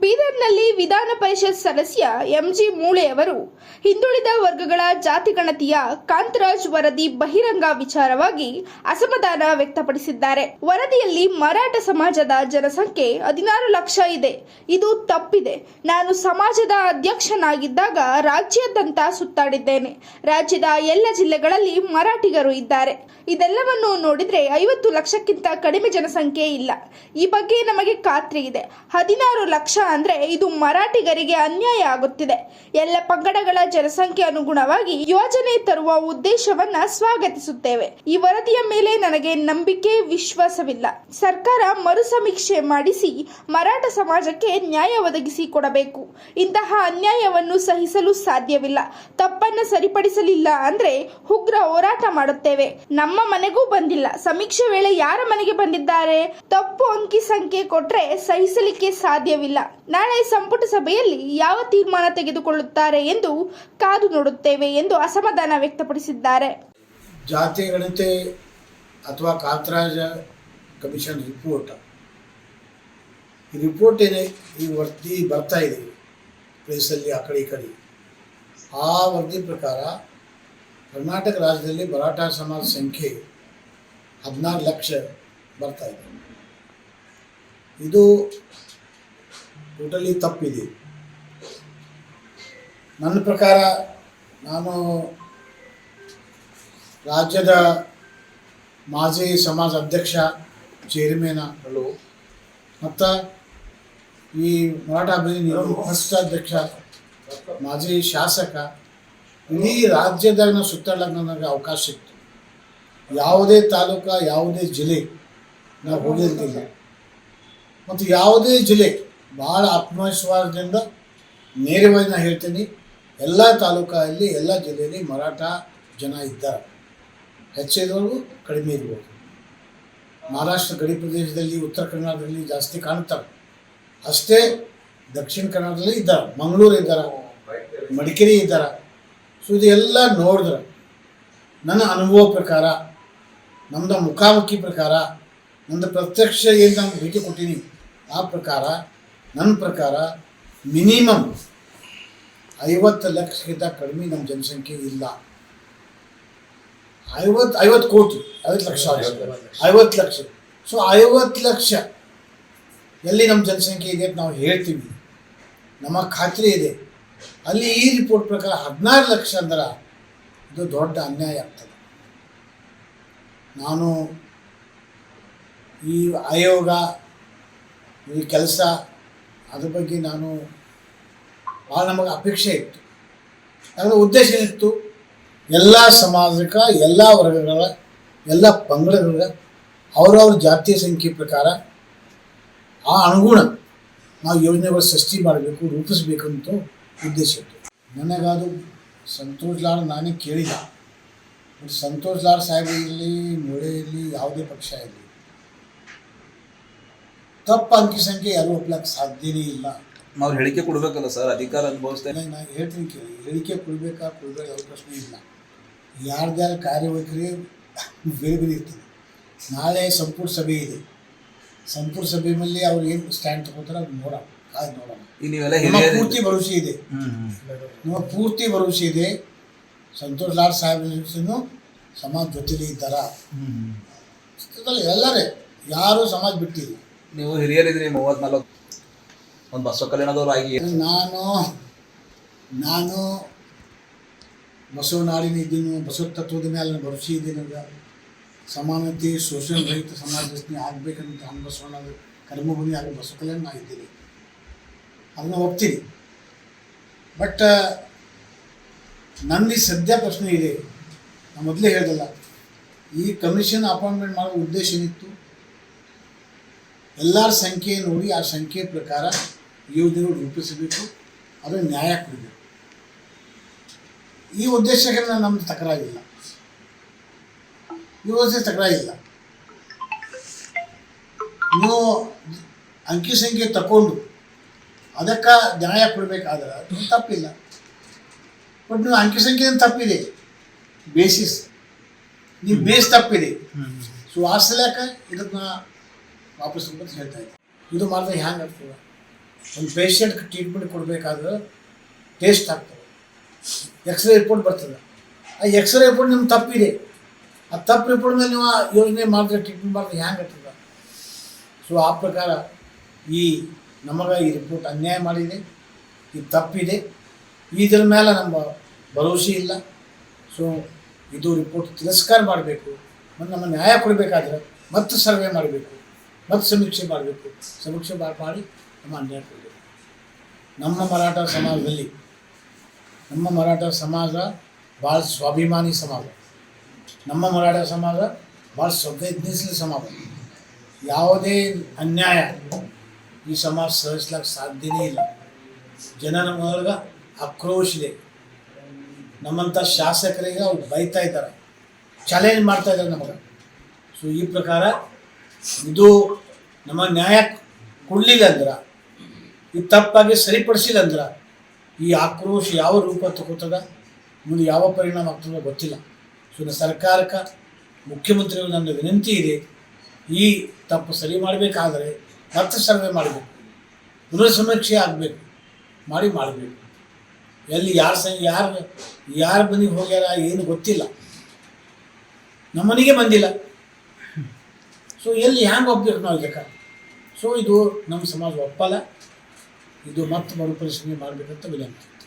ಬೀದರ್ನಲ್ಲಿ ವಿಧಾನ ಪರಿಷತ್ ಸದಸ್ಯ ಎಂಜಿ ಮೂಳೆಯವರು ಹಿಂದುಳಿದ ವರ್ಗಗಳ ಜಾತಿ ಗಣತಿಯ ಕಾಂತರಾಜ್ ವರದಿ ಬಹಿರಂಗ ವಿಚಾರವಾಗಿ ಅಸಮಾಧಾನ ವ್ಯಕ್ತಪಡಿಸಿದ್ದಾರೆ. ವರದಿಯಲ್ಲಿ ಮರಾಠ ಸಮಾಜದ ಜನಸಂಖ್ಯೆ ಹದಿನಾರು ಲಕ್ಷ ಇದೆ. ಇದು ತಪ್ಪಿದೆ. ನಾನು ಸಮಾಜದ ಅಧ್ಯಕ್ಷನಾಗಿದ್ದಾಗ ರಾಜ್ಯಾದ್ಯಂತ ಸುತ್ತಾಡಿದ್ದೇನೆ. ರಾಜ್ಯದ ಎಲ್ಲ ಜಿಲ್ಲೆಗಳಲ್ಲಿ ಮರಾಠಿಗರು ಇದ್ದಾರೆ. ಇದೆಲ್ಲವನ್ನು ನೋಡಿದ್ರೆ ಐವತ್ತು ಲಕ್ಷಕ್ಕಿಂತ ಕಡಿಮೆ ಜನಸಂಖ್ಯೆ ಇಲ್ಲ. ಈ ಬಗ್ಗೆ ನಮಗೆ ಖಾತ್ರಿ ಇದೆ. ಹದಿನಾರು ಲಕ್ಷ ಅಂದ್ರೆ ಇದು ಮರಾಠಿಗರಿಗೆ ಅನ್ಯಾಯ ಆಗುತ್ತಿದೆ. ಎಲ್ಲ ಪಂಗಡಗಳ ಜನಸಂಖ್ಯೆ ಅನುಗುಣವಾಗಿ ಯೋಜನೆ ತರುವ ಉದ್ದೇಶವನ್ನ ಸ್ವಾಗತಿಸುತ್ತೇವೆ. ಈ ವರದಿಯ ಮೇಲೆ ನನಗೆ ನಂಬಿಕೆ ವಿಶ್ವಾಸವಿಲ್ಲ. ಸರ್ಕಾರ ಮರು ಸಮೀಕ್ಷೆ ಮಾಡಿಸಿ ಮರಾಠ ಸಮಾಜಕ್ಕೆ ನ್ಯಾಯ ಒದಗಿಸಿ ಕೊಡಬೇಕು. ಇಂತಹ ಅನ್ಯಾಯವನ್ನು ಸಹಿಸಲು ಸಾಧ್ಯವಿಲ್ಲ. ತಪ್ಪನ್ನು ಸರಿಪಡಿಸಲಿಲ್ಲ ಅಂದ್ರೆ ಉಗ್ರ ಹೋರಾಟ ಮಾಡುತ್ತೇವೆ. ನಮ್ಮ ಮನೆಗೂ ಬಂದಿಲ್ಲ. ಸಮೀಕ್ಷೆ ವೇಳೆ ಯಾರ ಮನೆಗೆ ಬಂದಿದ್ದಾರೆ? ತಪ್ಪು ಅಂಕಿ ಸಂಖ್ಯೆ ಕೊಟ್ರೆ ಸಹಿಸಲಿಕ್ಕೆ ಸಾಧ್ಯವಿಲ್ಲ. ನಾಳೆ ಸಂಪುಟ ಸಭೆಯಲ್ಲಿ ಯಾವ ತೀರ್ಮಾನ ತೆಗೆದುಕೊಳ್ಳುತ್ತಾರೆ ಎಂದು ಕಾದು ನೋಡುತ್ತೇವೆ ಎಂದು ಅಸಮಾಧಾನ ವ್ಯಕ್ತಪಡಿಸಿದ್ದಾರೆ. ಜಾತಿ, ಗಣತಿ ಅಥವಾ ಕಾಂತರಾಜ ಕಮಿಷನ್ ರಿಪೋರ್ಟ್ ಈ ರಿಪೋರ್ಟ್ ಏನೇ ಈ ವರದಿ ಬರ್ತಾ ಇದೆ ಪ್ಲೇಸಲ್ಲಿ ಆ ಕಡೆ, ಈ ಕಡೆ. ಆ ವರದಿ ಪ್ರಕಾರ ಕರ್ನಾಟಕ ರಾಜ್ಯದಲ್ಲಿ ಮರಾಠ ಸಮಾಜ ಸಂಖ್ಯೆ ಹದಿನಾರು ಲಕ್ಷ ಬರ್ತಾ ಇದೆ. ಇದು ಟೋಟಲಿ ತಪ್ಪಿದೆ. ನನ್ನ ಪ್ರಕಾರ ನಾನು ರಾಜ್ಯದ ಮಾಜಿ ಸಮಾಜ ಅಧ್ಯಕ್ಷ ಚೇರ್ಮನ್ ಮತ್ತು ಈ ಮರಾಠ ಅಭಿವೃದ್ಧಿ ಫಸ್ಟ್ ಅಧ್ಯಕ್ಷ ಮಾಜಿ ಶಾಸಕ ಇಡೀ ರಾಜ್ಯದಾಗ ನಾವು ಸುತ್ತಾಡಕ್ಕೆ ನನಗೆ ಅವಕಾಶ ಇತ್ತು. ಯಾವುದೇ ತಾಲೂಕ ಯಾವುದೇ ಜಿಲ್ಲೆ ನಾವು ಹೋಗಿರ್ತಿಲ್ಲ. ಮತ್ತು ಯಾವುದೇ ಜಿಲ್ಲೆ ಭಾಳ ಆತ್ಮವಿಶ್ವಾಸದಿಂದ ನೇರವಾಗಿ ನಾನು ಹೇಳ್ತೀನಿ, ಎಲ್ಲ ತಾಲೂಕಲ್ಲಿ, ಎಲ್ಲ ಜಿಲ್ಲೆಯಲ್ಲಿ ಮರಾಠ ಜನ ಇದ್ದಾರೆ. ಹೆಚ್ಚಿರೋರು ಕಡಿಮೆ ಇರ್ಬೋದು. ಮಹಾರಾಷ್ಟ್ರ, ಗಡಿ ಪ್ರದೇಶದಲ್ಲಿ, ಉತ್ತರ ಕನ್ನಡದಲ್ಲಿ ಜಾಸ್ತಿ ಕಾಣ್ತಾರೆ. ಅಷ್ಟೇ ದಕ್ಷಿಣ ಕನ್ನಡದಲ್ಲಿ ಇದ್ದಾರೆ, ಮಂಗಳೂರು ಇದ್ದಾರೆ, ಮಡಿಕೇರಿ ಇದ್ದಾರೆ. ಸೊ, ಇದೆಲ್ಲ ನೋಡಿದ್ರೆ ನನ್ನ ಅನುಭವ ಪ್ರಕಾರ ನಮ್ಮದು ಮುಖಾಮುಖಿ ಪ್ರಕಾರ ನಂದು ಪ್ರತ್ಯಕ್ಷ ಏನು ನಾನು ಭೇಟಿ ಕೊಟ್ಟೀನಿ ಆ ಪ್ರಕಾರ ನನ್ನ ಪ್ರಕಾರ ಮಿನಿಮಮ್ ಐವತ್ತು ಲಕ್ಷಕ್ಕಿಂತ ಕಡಿಮೆ ನಮ್ಮ ಜನಸಂಖ್ಯೆ ಇಲ್ಲ. ಐವತ್ತು ಐವತ್ತು ಕೋಟಿ ಐವತ್ತು ಲಕ್ಷ ಐವತ್ತು ಲಕ್ಷ. ಸೊ ಐವತ್ತು ಲಕ್ಷ ಎಲ್ಲಿ ನಮ್ಮ ಜನಸಂಖ್ಯೆ ಇದೆ ಅಂತ ನಾವು ಹೇಳ್ತೀವಿ. ನಮ್ಮ ಖಾತ್ರಿ ಇದೆ. ಅಲ್ಲಿ ಈ ರಿಪೋರ್ಟ್ ಪ್ರಕಾರ ಹದಿನಾರು ಲಕ್ಷ ಅಂದ್ರೆ ಇದು ದೊಡ್ಡ ಅನ್ಯಾಯ ಆಗ್ತದೆ. ನಾನು ಈ ಆಯೋಗ ಈ ಕೆಲಸ ಅದ್ರ ಬಗ್ಗೆ ನಾನು ಭಾಳ ನಮಗೆ ಅಪೇಕ್ಷೆ ಇತ್ತು. ಅದರ ಉದ್ದೇಶ ಏನಿತ್ತು? ಎಲ್ಲ ಸಮಾಜಕ ಎಲ್ಲ ವರ್ಗಗಳ, ಎಲ್ಲ ಪಂಗಡಗಳ ಅವರವ್ರ ಜಾತಿಯ ಸಂಖ್ಯೆ ಪ್ರಕಾರ ಆ ಅನುಗುಣ ನಾವು ಯೋಜನೆಗಳು ಸೃಷ್ಟಿ ಮಾಡಬೇಕು ರೂಪಿಸಬೇಕು ಅಂತ ಉದ್ದೇಶ ಇತ್ತು. ನನಗದು ಸಂತೋಷ್ ಲಾಡ್ ನಾನೇ ಕೇಳಿಲ್ಲ. ಬಟ್ ಸಂತೋಷ್ ಸಾಹೇಬ್ ಇರಲಿ ಮೊಳೆ ಇರಲಿ, ಯಾವುದೇ ಪಕ್ಷ ಇರಲಿ ತಪ್ಪು ಅಂಕಿ ಸಂಖ್ಯೆ ಯಾರೂ ಒಪ್ಲಕ್ಕೆ ಸಾಧ್ಯನೇ ಇಲ್ಲ. ಅವ್ರು ಹೇಳಿಕೆ ಕೊಡ್ಬೇಕಲ್ಲ ಸರ್ ಅಧಿಕಾರ ಅನುಭವಿಸ್ತಾ ಇಲ್ಲ, ನಾನು ಹೇಳ್ತೀನಿ ಕೇಳಿ. ಹೇಳಿಕೆ ಕೊಡಬೇಕಾ ಕೊಡಬೇಕು ಯಾವ ಪ್ರಶ್ನೆ ಇಲ್ಲ. ಯಾರ್ದ್ಯಾರ ಕಾರ್ಯವೈಖರಿ ಬೇರೆ ಬೇರೆ ಇರ್ತದೆ. ನಾಳೆ ಸಂಪುಟ ಸಭೆ ಇದೆ. ಸಂಪುಟ ಸಭೆ ಮೇಲೆ ಅವ್ರು ಏನು ಸ್ಟ್ಯಾಂಡ್ ತಗೋತಾರೆ ಅದು ನೋಡೋಣ. ಕಾದು ನೋಡೋಣ. ನಮ್ಮ ಪೂರ್ತಿ ಭರವಸೆ ಇದೆ. ನಮ್ಮ ಪೂರ್ತಿ ಭರವಸೆ ಇದೆ. ಸಂತೋಷ್ ಲಾಡ್ ಸಾಹೇಬ್ ಸಮಾಜ ಜೊತೆಲಿ ಇದ್ದಾರ? ಎಲ್ಲರೇ ಯಾರೂ ಸಮಾಜ ಬಿಟ್ಟಿಲ್ಲ. ನೀವು ಹಿರಿಯರಿದ್ರಿ ಮೂವತ್ನಾಲ್ಕು. ಒಂದು ಬಸವ ಕಲ್ಯಾಣದವ್ರು ಆಗಿ ನಾನು ನಾನು ಬಸವನಾಡಿನ ಇದ್ದೀನಿ, ಬಸವ ತತ್ವದ ಮೇಲೆ ಭರವಸೆ ಇದ್ದೀನಿ ಸಮಾನತೆ ಸೋಷಿಯಲ್ ರಹಿತ ಸಮಾಜ ಆಗ್ಬೇಕಂತ ಆಗಬೇಕಂತ ನಮ್ಮ ಬಸವಣ್ಣ ಕರ್ಮಭೂಮಿ ಆಗೋ ಬಸವ ಕಲ್ಯಾಣ ನಾ ಇದ್ದೀನಿ. ಅದನ್ನ ಒಪ್ತೀನಿ. ಬಟ್ ನನ್ನ ಈ ಸದ್ಯ ಪ್ರಶ್ನೆ ಇದೆ. ನಾನು ಮೊದಲೇ ಹೇಳ್ದಲ್ಲ, ಈ ಕಮಿಷನ್ ಅಪಾಯಿಂಟ್ಮೆಂಟ್ ಮಾಡೋ ಉದ್ದೇಶ ಏನಿತ್ತು? ಎಲ್ಲರ ಸಂಖ್ಯೆ ನೋಡಿ ಆ ಸಂಖ್ಯೆ ಪ್ರಕಾರ ಯೋಜನೆಗಳು ರೂಪಿಸಬೇಕು ಅದು ನ್ಯಾಯ ಕೊಡಬೇಕು. ಈ ಉದ್ದೇಶಕ್ಕೆ ನಮ್ದು ತಕರಾಗಿಲ್ಲ ಈ ಉದ್ದೇಶ ತಕರಾಗಿಲ್ಲ ನೀವು ಅಂಕಿ ಸಂಖ್ಯೆ ತಗೊಂಡು ಅದಕ್ಕೆ ನ್ಯಾಯ ಕೊಡಬೇಕಾದ್ರೆ ಅದು ತಪ್ಪಿಲ್ಲ. ಬಟ್ ನೀವು ಅಂಕಿ ಸಂಖ್ಯೆ ತಪ್ಪಿದೆ. ಬೇಸಿಸ್ ನೀವು ಬೇಸ್ ತಪ್ಪಿದೆ. ಸೊ ಆ ಸಲಕ ಇದನ್ನ ವಾಪಸ್ ಅಂತ ಹೇಳ್ತಾ ಇದ್ದೆ. ಇದು ಮಾಡಿದ್ರೆ ಹ್ಯಾಂಗೆ ಆಗ್ತದೆ? ಒಂದು ಪೇಷಂಟ್ಗೆ ಟ್ರೀಟ್ಮೆಂಟ್ ಕೊಡಬೇಕಾದ್ರೆ ಟೇಸ್ಟ್ ಆಗ್ತದೆ. ಎಕ್ಸ್ರೇ ರಿಪೋರ್ಟ್ ಬರ್ತದೆ. ಆ ಎಕ್ಸ್ರೇ ರಿಪೋರ್ಟ್ ನಿಮ್ಗೆ ತಪ್ಪಿದೆ. ಆ ತಪ್ಪು ರಿಪೋರ್ಟ್ ಮೇಲೆ ನೀವು ಯೋಜನೆ ಮಾಡಿದ್ರೆ ಟ್ರೀಟ್ಮೆಂಟ್ ಮಾಡಿದ್ರೆ ಹ್ಯಾಂಗೆ ಆಗ್ತದೆ? ಸೊ ಆ ಪ್ರಕಾರ ಈ ನಮಗೆ ಈ ರಿಪೋರ್ಟ್ ಅನ್ಯಾಯ ಮಾಡಿದೆ. ಇದು ತಪ್ಪಿದೆ. ಇದ್ರ ಮೇಲೆ ನಮ್ಮ ಭರವಸೆ ಇಲ್ಲ. ಸೊ ಇದು ರಿಪೋರ್ಟ್ ತಿರಸ್ಕಾರ ಮಾಡಬೇಕು. ಮತ್ತು ನಮ್ಮ ನ್ಯಾಯ ಕೊಡಬೇಕಾದ್ರೆ ಮತ್ತೆ ಸರ್ವೆ ಮಾಡಬೇಕು. ಮತ್ತೆ ಸಮೀಕ್ಷೆ ಮಾಡಬೇಕು. ಸಮೀಕ್ಷೆ ಮಾಡ್- ನಮ್ಮ ಅನ್ಯಾಯ ನಮ್ಮ ಮರಾಠ ಸಮಾಜದಲ್ಲಿ, ನಮ್ಮ ಮರಾಠ ಸಮಾಜ ಭಾಳ ಸ್ವಾಭಿಮಾನಿ ಸಮಾಜ. ನಮ್ಮ ಮರಾಠ ಸಮಾಜ ಭಾಳ ಸಂವೇದನಶೀಲ ಸಮಾಜ. ಯಾವುದೇ ಅನ್ಯಾಯ ಈ ಸಮಾಜ ಸಹಿಸ್ಲಿಕ್ಕೆ ಸಾಧ್ಯನೇ ಇಲ್ಲ. ಜನರ ಒಳಗೆ ಆಕ್ರೋಶ ಇದೆ. ನಮ್ಮಂಥ ಶಾಸಕರಿಗೆ ಅವ್ರು ಬೈತಾ ಇದ್ದಾರೆ. ಚಾಲೆಂಜ್ ಮಾಡ್ತಾ ಇದ್ದಾರೆ ನಮಗೆ. ಸೊ ಈ ಪ್ರಕಾರ ಇದು ನಮ್ಮ ನ್ಯಾಯ ಕೊಡಲಿಲ್ಲ ಅಂದ್ರೆ, ಈ ತಪ್ಪಾಗಿ ಸರಿಪಡಿಸಿಲ್ಲ ಅಂದ್ರೆ, ಈ ಆಕ್ರೋಶ ಯಾವ ರೂಪ ತಗೋತದ ಮುಂದೆ ಯಾವ ಪರಿಣಾಮ ಆಗ್ತದೋ ಗೊತ್ತಿಲ್ಲ. ಸೊ ಸರ್ಕಾರಕ್ಕೆ ಮುಖ್ಯಮಂತ್ರಿಗಳು ನನ್ನ ವಿನಂತಿ ಇದೆ, ಈ ತಪ್ಪು ಸರಿ ಮಾಡಬೇಕಾದ್ರೆ ಮತ್ತೆ ಸರ್ವೆ ಮಾಡಬೇಕು. ಪುನರ್ ಸಮೀಕ್ಷೆ ಆಗಬೇಕು, ಮಾಡಿ ಮಾಡಬೇಕು. ಎಲ್ಲಿ ಯಾರು ಸ ಯಾರು, ಯಾರ ಮನೆಗೆ ಹೋಗ್ಯಾರ ಏನು ಗೊತ್ತಿಲ್ಲ. ನಮ್ಮನೆಗೆ ಬಂದಿಲ್ಲ. ಸೊ ಎಲ್ಲಿ ಹ್ಯಾಂಗೆ ಒಪ್ಬೇಕು ನಾವು ಇದಕ್ಕೆ ಸೊ ಇದು ನಮ್ಮ ಸಮಾಜ ಒಪ್ಪಲ್ಲ. ಇದು ಮತ್ತೆ ಮರುಪರಿಶೀಲನೆ ಮಾಡಬೇಕಂತ ವಿನಂತಿ.